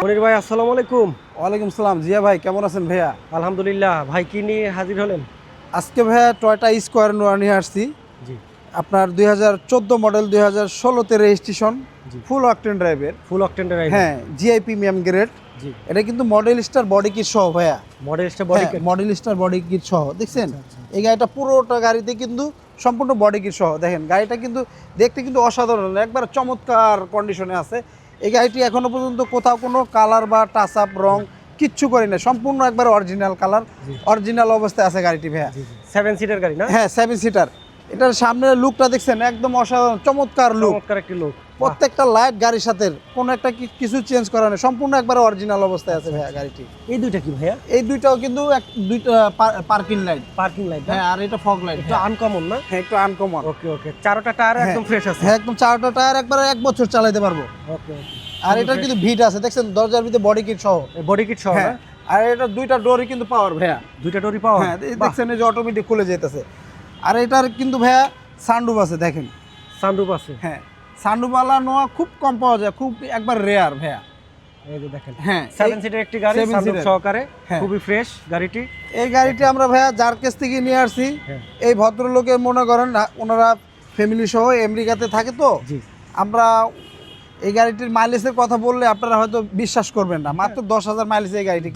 মনির ভাই আসসালামু আলাইকুম। ওয়ালাইকুম সালাম। জিয়া ভাই কেমন আছেন ভাইয়া? আলহামদুলিল্লাহ ভাই কি নিয়ে হাজির হলেন? আজকে ভাইয়া টয়টা স্কোয়ার নোয়া নিয়ে আসছি। জি। আপনার দুই হাজার চোদ্দ মডেল দুই হাজার ষোলোতে রেজিস্ট্রেশন ফুল অকটেন ড্রাইভের ফুল অকটেন্ডার হ্যাঁ জিআই প্রিমিয়াম গ্রেড জি। এটা কিন্তু মডেল স্টার বডি কিট সহ ভাইয়া। মডেলসটা body model star body kit সহ দেখছেন? আচ্ছা, এই গাড়িটা পুরোটা গাড়িতে কিন্তু সম্পূর্ণ বডি কিট সহ দেখেন? গাড়িটা কিন্তু দেখতে কিন্তু অসাধারণ একবার চমৎকার কন্ডিশনে আছে। এই গাড়িটি এখনও পর্যন্ত কোথাও কোনো কালার বা টাচ আপ রং কিচ্ছু করি না সম্পূর্ণ একবার অরিজিনাল কালার অরিজিনাল অবস্থায় আছে গাড়িটি ভাইয়া। সেভেন সিটার গাড়ি না? হ্যাঁ সেভেন সিটার এটার সামনের লুকটা দেখছেন একদম অসাধারণ চমৎকার লুক চমৎকার একটি লোক প্রত্যেকটা লাইট গাড়ির সাথে কোনো একটা কিছু চেঞ্জ করা নেই। সম্পূর্ণ একবার অরিজিনাল অবস্থায় আছে ভাইয়া গাড়িটি। এই দুইটা কি ভাইয়া? এই দুইটাও কিন্তু এক দুইটা পার্কিং লাইট পার্কিং লাইট হ্যাঁ আর এটা ফগ লাইট একটু আনকমন না? হ্যাঁ একটু আনকমন ওকে ওকে চারোটা টায়ার একদম ফ্রেশ আছে। হ্যাঁ একদম চারটা টায়ার একবার এক বছর চালাতে পারব। ওকে আর এটার কিন্তু ভিট আছে দেখছেন? দরজার ভিতরে বডি কিট সহ। বডি কিট সহ হ্যাঁ আর এটা দুইটা ডোরই কিন্তু পাওয়ার ভাইয়া। দুইটা ডোরি পাওয়ার হ্যাঁ দেখছেন এই যে অটোমেটিক খুলে যেতেছে আর এটার কিন্তু ভাইয়া সানরুফ আছে দেখেন। সানরুফ আছে? হ্যাঁ। সানরুফওয়ালা নোয়া খুব কম পাওয়া যায় খুব একবার রেয়ার ভাইয়া। এই যে দেখেন হ্যাঁ সেভেন সিটার একটি গাড়ি সানরুফ সহকারে হ্যাঁ। খুবই ফ্রেশ গাড়িটি। এই গাড়িটি আমরা ভাইয়া যার কাছ থেকে নিয়ে আসছি হ্যাঁ। এই ভদ্রলোকে মনে করেন ওনারা ফ্যামিলি সহ আমেরিকাতে থাকে তো আমরা এই গাড়িটির মাইলেজের কথা বললে আপনারা হয়তো বিশ্বাস করবেন না। মাত্র দশ হাজার মাইলেজ এই গাড়িটি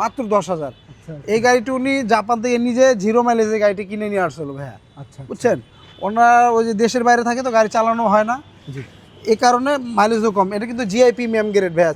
মাত্র দশ হাজার। আচ্ছা। এই গাড়িটি উনি জাপান থেকে নিজে জিরো মাইলেজের গাড়িটি কিনে নিয়ে আসছিল ভাইয়া। আচ্ছা। বুঝছেন? ওনারা ওই যে দেশের বাইরে থাকে তো গাড়ি চালানো হয় না। এই কারণে মাইলেজও কম। এটা কিন্তু জিআইপি ম্যাম গ্রেড ভাইয়া।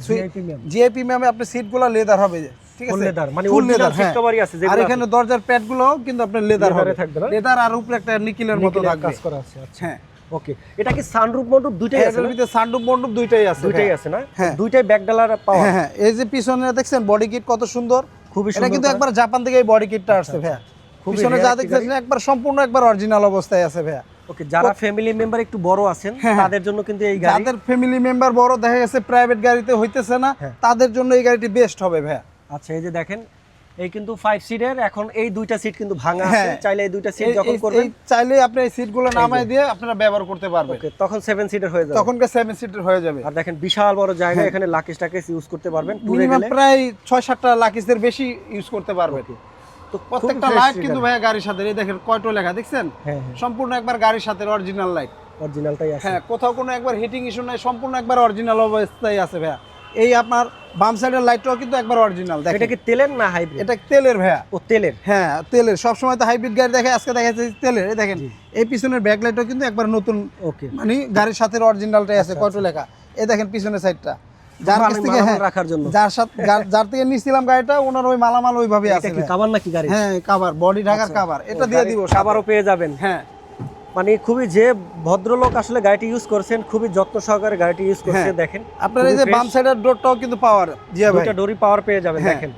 জিআইপি ম্যামে। আপনার সিটগুলো লেদার হবে ঠিক আছে? লেদার মানে ফুল লেদার সিট হ্যাঁ। আছে আর এখানে দরজার প্যাডগুলো কিন্তু আপনার লেদার হবে। লেদারে থাকবে লেদার আর উপরে একটা নিকিলের মতো কাজ করা আছে আচ্ছা। হ্যাঁ। ওকে এটা কি সানরুফ মন্ডপ দুইটাই আছে এটার না? সানরুফ মন্ডপ দুইটাই আছে দুইটাই আছে না? হ্যাঁ। দুইটাই ব্যাকডালার পাওয়া হ্যাঁ হ্যাঁ। এই যে পিছনে দেখছেন বডি কিট কত সুন্দর। খুবই এটা কিন্তু একবার জাপান থেকে এই বডি কিটটা আসছে ভাইয়া। খুবই পিছনে যা দেখতেছেন একবার সম্পূর্ণ একবার অরিজিনাল অবস্থায় আছে ভাইয়া। ওকে যারা ফ্যামিলি মেম্বার একটু বড় আছেন হ্যাঁ, হ্যাঁ। তাদের জন্য কিন্তু এই গাড়ি যাদের ফ্যামিলি মেম্বার বড় দেখা গেছে প্রাইভেট গাড়িতে হইতেছে না হ্যাঁ। তাদের জন্য এই গাড়িটি বেস্ট হবে ভাইয়া। আচ্ছা এই যে দেখেন এই কিন্তু ফাইভ সিটের এখন এই দুইটা সিট কিন্তু ভাঙা আছে। চাইলে এই দুইটা সিট যখন করবেন চাইলে আপনি এই সিটগুলো নামায় দিয়ে আপনারা ব্যবহার করতে পারবেন। ওকে তখন সেভেন সিটের হয়ে যাবে। তখনকার সেভেন সিটার হয়ে যাবে। আর দেখেন বিশাল বড় জায়গা এখানে টাকিস ইউজ করতে পারবেন। টুরে গেলে প্রায় ছয় সাতটা লাকিসের বেশি ইউজ করতে পারবেন. তো প্রত্যেকটা লাইট কিন্তু ভাইয়া গাড়ির সাথে এই দেখেন কয়টো লেখা দেখছেন? হ্যাঁ হ্যাঁ। সম্পূর্ণ একবার গাড়ির সাথে অরিজিনাল লাইট অরিজিনালটাই আছে। হ্যাঁ কোথাও কোনো একবার হিটিং ইস্যু নাই সম্পূর্ণ একবার অরিজিনাল অবস্থায় আছে ভাইয়া। এই আপনার বাম সাইডের লাইটটাও কিন্তু একবার অরিজিনাল এটা কি তেলের না হাইব্রিড এটা তেলের ভাইয়া। ও তেলের? হ্যাঁ তেলের। সবসময় তো হাইব্রিড গাড়ি দেখে আজকে দেখা যাচ্ছে তেলের এই দেখেন। এই পিছনের ব্যাক লাইটও কিন্তু একবার নতুন ওকে মানে গাড়ির সাথে অরিজিনালটাই আছে কয়টো লেখা। এই দেখেন পিছনের সাইডটা যার কাছ থেকে হ্যাঁ রাখার জন্য। যার সাথে যার- থেকে নিছিলাম গাড়িটা ওনার ওই মালামাল ওইভাবে এটা কি কাবার নাকি গাড়ি হ্যাঁ কাভার বডি ঢাকার কাভার এটা দিয়ে দিব আবারও পেয়ে যাবেন। হ্যাঁ। মানে খুবই যে ভদ্রলোক আসলে গাড়িটি ইউজ করছেন খুবই যত্ন সহকারে গাড়িটি ইউজ করছে। দেখেন। আপনার এই যে। বাম সাইডের ডোরটাও কিন্তু পাওয়ার জিয়া ভাই। ডোরি পাওয়ার পেয়ে যাবেন। দেখেন।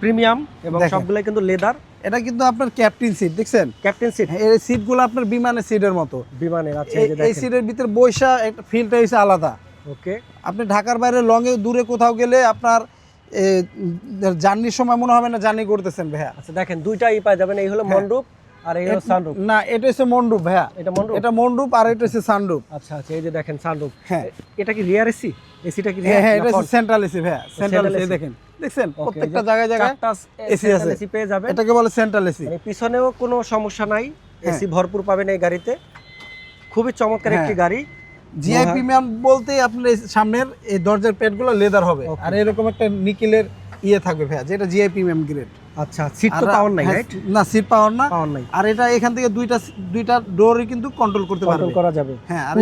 প্রিমিয়াম এবং। সবগুলাই কিন্তু লেদার এটা কিন্তু আপনার ক্যাপ্টেন সিট দেখছেন? ক্যাপ্টেন সিট এই সিটগুলো আপনার বিমানের সিটের মতো। বিমানের আছে এই সিটের ভিতরে বৈশা একটা ফিলটা হচ্ছে আলাদা। ওকে আপনি ঢাকার বাইরে লংয়ে দূরে কোথাও গেলে আপনার জার্নির সময় মনে হবে না জার্নি করতেছেন ভাইয়া। আচ্ছা দেখেন দুইটাই পাওয়া যাবেন এই হলো হ্যাঁ। আর এই হলো সানরুফ না এটা হচ্ছে মন্ডুপ ভাইয়া। এটা মন্ডপ এটা মন্ডুপ আর এটা হচ্ছে সানরুপ। আচ্ছা আচ্ছা এই যে দেখেন সানরুফ হ্যাঁ। এটা কি রিয়ার এসি এসিটা কি হ্যাঁ হ্যাঁ এটা হচ্ছে সেন্ট্রাল এসি ভাইয়া। সেন্ট্রাল এসি AC দেখেন দেখছেন? প্রত্যেকটা জায়গায় জায়গায় central আছে। AC পেয়ে যাবেন। এটাকে বলে সেন্ট্রাল এসি মানে পিছনেও কোনো সমস্যা নাই। হ্যাঁ। এসি ভরপুর পাবেন এই গাড়িতে। খুবই চমৎকার হ্যাঁ। একটি গাড়ি। জিআই লোহা। প্রিমিয়াম বলতে আপনার এই সামনের এই দরজার প্যাডগুলো লেদার হবে। আর এরকম একটা নিকেলের ইয়ে থাকবে ভাইয়া যেটা জিআই প্রিমিয়াম গ্রেড আচ্ছা সিট তো পাওয়ার নাই রাইট না সিট পাওয়ার না। পাওয়ার নাই। আর এটা এখান থেকে দুইটা দুইটা ডোরই কিন্তু কন্ট্রোল করতে পারবে। কন্ট্রোল করা যাবে। হ্যাঁ আর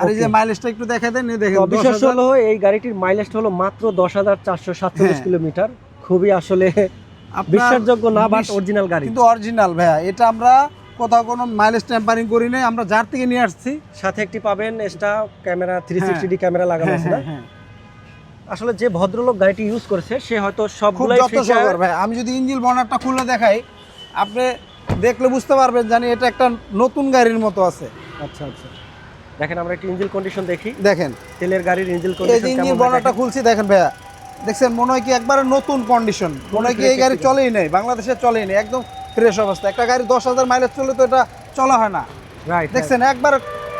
আর এই যে মাইলেজটা একটু দেখা দেন দেখেন বিশেষ হলো এই গাড়িটির মাইলেজটা হলো মাত্র দশ হাজার চারশো সাতচল্লিশ হ্যাঁ। কিলোমিটার। খুবই আসলে বিশ্বাসযোগ্য না বাট অরিজিনাল গাড়ি। কিন্তু অরিজিনাল ভাইয়া এটা আমরা কোথাও কোনো মাইলেজ টেম্পারিং করি নাই আমরা যার থেকে নিয়ে আসছি। সাথে একটি পাবেন এক্সট্রা ক্যামেরা থ্রি হ্যাঁ। সিক্সটি ক্যামেরা লাগানো হ্যাঁ আছে না? হ্যাঁ। হ্যাঁ আসলে যে ভদ্রলোক গাড়িটি ইউজ করেছে সে হয়তো সবগুলাই feature- ভাই আমি যদি ইঞ্জিন বর্নারটা খুলে দেখাই আপনি দেখলে বুঝতে পারবেন জানি এটা একটা নতুন গাড়ির মতো আছে। আচ্ছা আচ্ছা। দেখেন আমরা একটি ইঞ্জিন কন্ডিশন দেখি। দেখেন। তেলের গাড়ির ইঞ্জিন কন্ডিশন ইঞ্জিন কেমন বর্নারটা দেখেন। খুলছি দেখেন ভাইয়া। দেখছেন মনে হয় কি একবারে নতুন কন্ডিশন মনে হয় কি এই গাড়ি চলেই নেই বাংলাদেশে চলেই নেই একদম ফ্রেশ অবস্থা। একটা গাড়ি দশ হাজার মাইলেজ চলে তো এটা চলা হয় না। রাইট দেখছেন একবার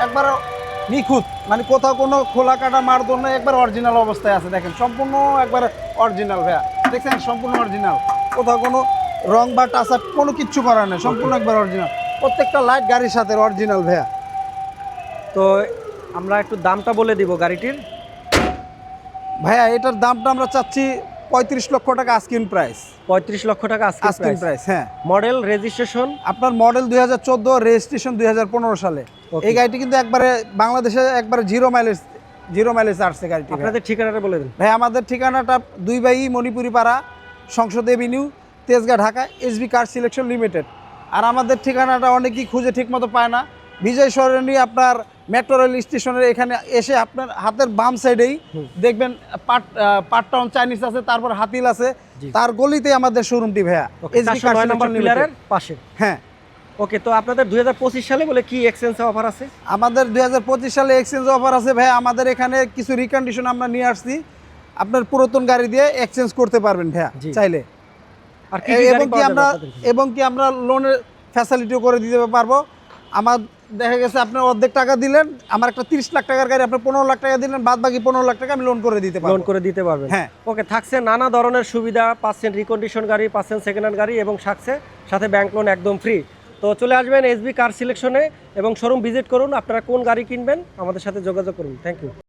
একবার নিখুঁত মানে কোথাও কোনো খোলা কাটা মারদোল না একবার অরিজিনাল অবস্থায় আছে। দেখেন সম্পূর্ণ একবার অরিজিনাল ভাইয়া। দেখছেন সম্পূর্ণ অরিজিনাল কোথাও কোনো রং বা টাচ আপ কোনো কিচ্ছু করার নেই সম্পূর্ণ একবার অরিজিনাল প্রত্যেকটা লাইট গাড়ির সাথে অরিজিনাল ভাইয়া। তো আমরা একটু দামটা বলে দিব গাড়িটির। ভাইয়া এটার দামটা আমরা চাচ্ছি পঁয়ত্রিশ লক্ষ টাকা আস্কিন প্রাইস পঁয়ত্রিশ লক্ষ টাকা আস্কিন প্রাইস হ্যাঁ। মডেল রেজিস্ট্রেশন আপনার মডেল দুই হাজার চোদ্দ রেজিস্ট্রেশন দুই হাজার পনেরো সালে। এই গাড়িটি কিন্তু একবারে বাংলাদেশে একবারে জিরো মাইলেজ জিরো মাইলেজ আসছে গাড়িটি। আপনাদের ঠিকানাটা বলে দিন। ভাই আমাদের ঠিকানাটা দুই by Manipuri Para Sangsad avenue Tejgaon Dhaka SB car selection limited. আর আমাদের ঠিকানাটা অনেকেই খুঁজে ঠিকমতো পায় না। বিজয় সরণি আপনার মেট্রো রেল স্টেশনের এখানে এসে আপনার হাতের বাম সাইডেই দেখবেন পাট পাট টাউন চাইনিজ আছে তারপর হাতিল আছে। তার গলিতে আমাদের শোরুমটি ভাইয়া। পাশে। হ্যাঁ। ওকে তো আপনাদের দুই হাজার পঁচিশ সালে বলে কি এক্সচেঞ্জ অফার আছে? আমাদের দুই হাজার পঁচিশ সালে এক্সচেঞ্জ অফার আছে ভাই আমাদের এখানে কিছু রিকন্ডিশন আমরা নিয়ে আসছি। আপনার পুরাতন গাড়ি দিয়ে এক্সচেঞ্জ করতে পারবেন ভাইয়া চাইলে। এবং কি আমরা এবং কি আমরা লোনের ফ্যাসিলিটিও করে দিতে পারব। আমার দেখা গেছে আপনার অর্ধেক টাকা দিলেন আমার একটা তিরিশ লাখ টাকার গাড়ি আপনি পনেরো লাখ টাকা দিলেন বাদ বাকি পনেরো লাখ টাকা আমি লোন করে দিতে পারব। লোন করে দিতে পারবেন। হ্যাঁ। ওকে থাকছে নানা ধরনের সুবিধা পাচ্ছেন রিকন্ডিশন গাড়ি পাচ্ছেন সেকেন্ড হ্যান্ড গাড়ি এবং থাকছে সাথে ব্যাংক লোন একদম ফ্রি তো চলে আসবেন এসবি কার সিলেকশনে এবং শোরুম ভিজিট করুন আপনারা কোন গাড়ি কিনবেন আমাদের সাথে যোগাযোগ করুন। Thank you